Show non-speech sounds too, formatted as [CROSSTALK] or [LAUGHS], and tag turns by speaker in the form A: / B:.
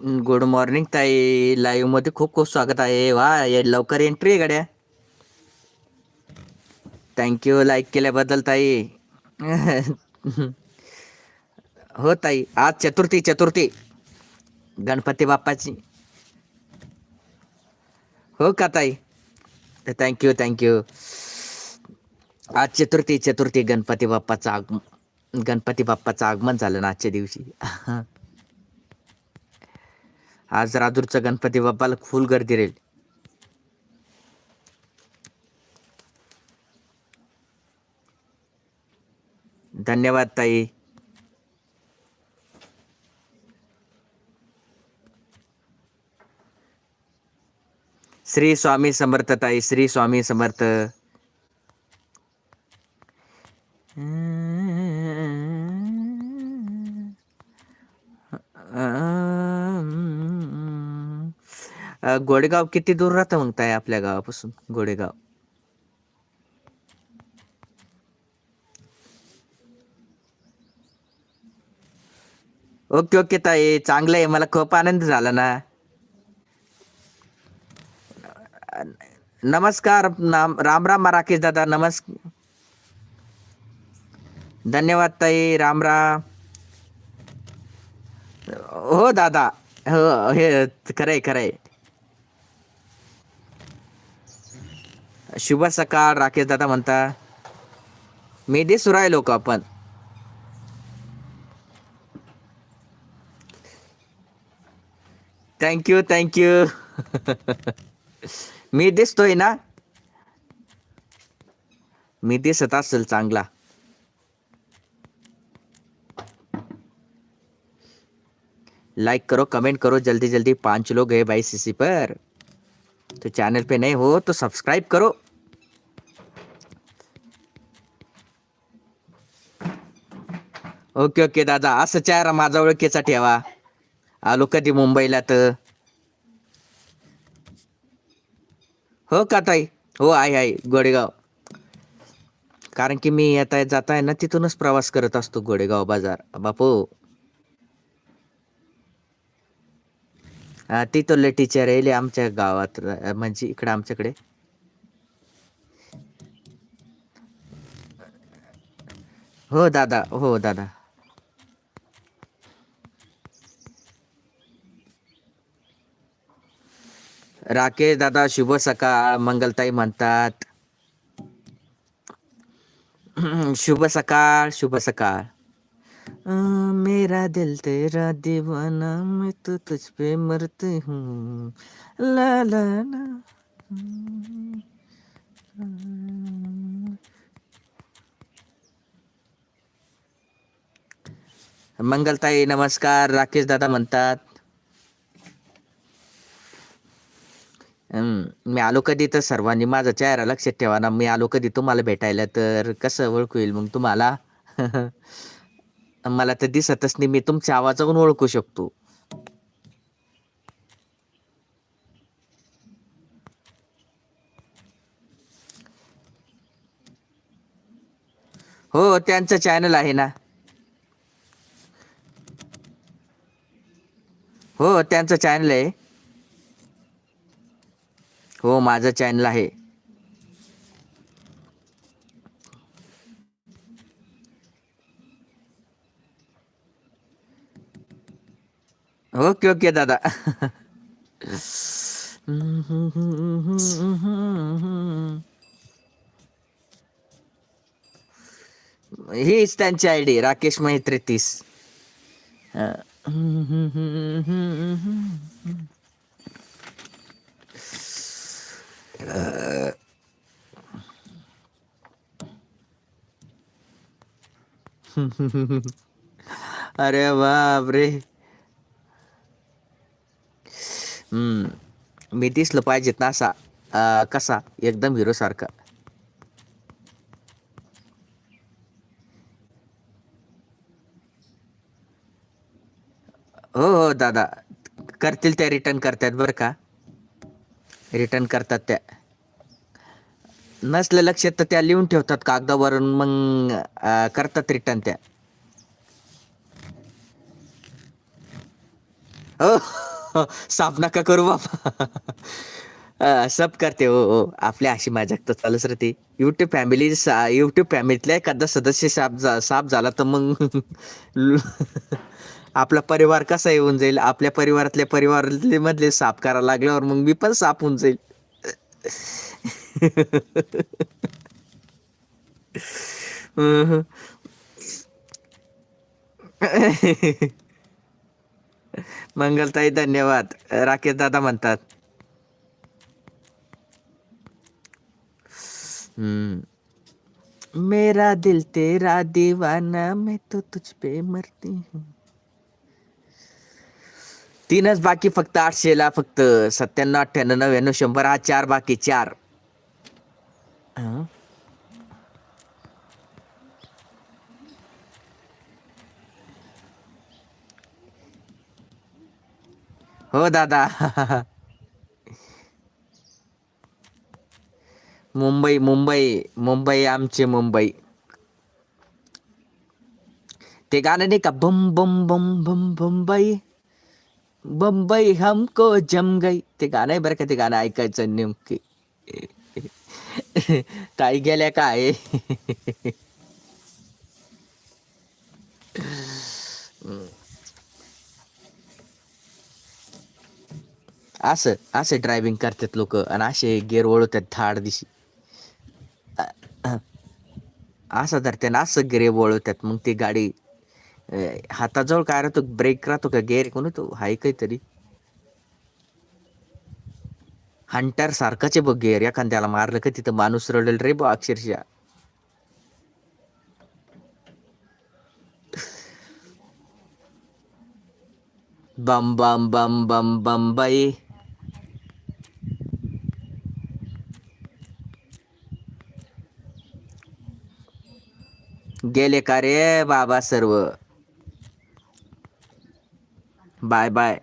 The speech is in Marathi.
A: गुड मॉर्निंग ताई. लाईव्हमध्ये खूप खूप स्वागत आहे. वा लवकर एंट्री आहे गड्या. थँक्यू लाईक केल्याबद्दल ताई. [LAUGHS] हो ताई आज चतुर्थी चतुर्थी. गणपती बाप्पाची. हो का ताई? थँक्यू थँक्यू आज चतुर्थी चतुर्थी गणपती बाप्पाचं आगमन गणपती बाप्पाचं आगमन झालं ना आजच्या दिवशी. [LAUGHS] आज राजूरचा गणपती बाप्पाला फुल गर्दी राहील. धन्यवाद ताई. श्री स्वामी समर्थ ताई. श्री स्वामी समर्थ. अ, गोडेगाव किती दूर राहतं मग ताई आपल्या गावापासून? गोडेगाव. ओके ओके ताई. चांगलं आहे. मला खूप आनंद झाला ना. नमस्कार. नाम राम राम राकेश दादा. नमस् धन्यवाद ताई. राम राम. हो दादा. हो हे खरंय खरंय शुभ सकाळ राकेश दादा म्हणता. मी दिसू लोक आपण. थँक्यू थँक्यू [LAUGHS] मी दिसतोय ना? मी दिसत असेल चांगला. लाइक करो कमेंट करो जल्दी जल्दी पांच लोग है भाई सीसी पर. तो चैनल पे नाही हो तो सब्सक्राइब करो. ओके ओके दादा. असं चेहरा माझा ओळखीचा ठेवा. आलो कधी मुंबईला तर. हो का ताई? हो आहे आहे. गोडेगाव. कारण की मी येता जाता आहे ना तिथूनच प्रवास करत असतो गोडेगाव बाजार. बापू. ती तो टीचर येईल आमच्या गावात म्हणजे इकडे आमच्याकडे. हो दादा. हो दादा. राकेश दादा शुभ सकाळ मंगलताई म्हणतात. [CLEARS THROAT] शुभ सकाळ शुभ सकाळ. मेरा दिल तेरा दीवाना मैं तो तुझ पे मरती हूँ. ला ला ला. मंगलताई नमस्कार. राकेश दादा म्हणतात हम्म, मी आलो कधी तर सर्वांनी माझा चेहरा लक्षात ठेवा ना. मी आलो कधी तुम्हाला भेटायला तर कसं ओळखू येईल मग तुम्हाला? [LAUGHS] मला तर दिसतच नाही मी तुमच्या आवाजावरून ओळखू शकतो. हो त्यांचं चॅनल आहे ना. हो त्यांचं चॅनल आहे. हो माझं चॅनल आहे. ओके ओके दादा. हीच त्यांची आय डी राकेश मैत्री तीस. अरे बाप रे हम्म मी दिसलं पाहिजेत ना असा. कसा? एकदम हिरो सारखा. हो हो दादा. करतील त्या रिटर्न करतात बरं का? रिटर्न करतात त्या. नसलं लक्षात तर त्या लिहून ठेवतात कागदावरून मग करतात रिटर्न त्या. हो, हो साफ नका करू बाबा. सब करते हो हो. आपल्या अशी मजाक तर चालूच राहते. युट्यूब फॅमिली युट्यूब फॅमिलीतला एखादा सदस्य साफ झा साफ झाला तर मग आपला परिवार कसा येऊन जाईल? आपल्या परिवारातल्या परिवारातले मधले साफ करायला लागल्यावर मग मी पण साफ होऊन जाईल. मंगलताई धन्यवाद. राकेश दादा म्हणतात. हम्म मेरा दिल तेरा दीवाना मैं तो तुझ पे मरती हूँ. तीनच बाकी फक्त आठशेला फक्त सत्त्याण्णव अठ्ठ्याण्णव नव्याण्णव शंभर हा चार बाकी चार हं? हो दादा मुंबई मुंबई मुंबई आमचे मुंबई ते गाणं नाही का बम बम बम बम बंबई बंबई हमको जम गई. ते गाणं आहे बरं का ते गाणं ऐकायचं नेमके. ताई गेल्या काय? असं असे ड्रायव्हिंग करतात लोक आणि असे गेअर ओळवतात थाड दिशी. असं तर ना असं गिरे ओळवतात मग ती गाडी हाताजवळ काय राहतो? ब्रेक राहतो का? गेअर कोण तो? हाय काहीतरी. हंटर सारखाच आहे बघ गेअर एखाद्याला मारलं का तिथं माणूस रडेल रे बा अक्षरशः. बम बम बम बम बम बाई. गेले का रे बाबा सर्व? Bye bye.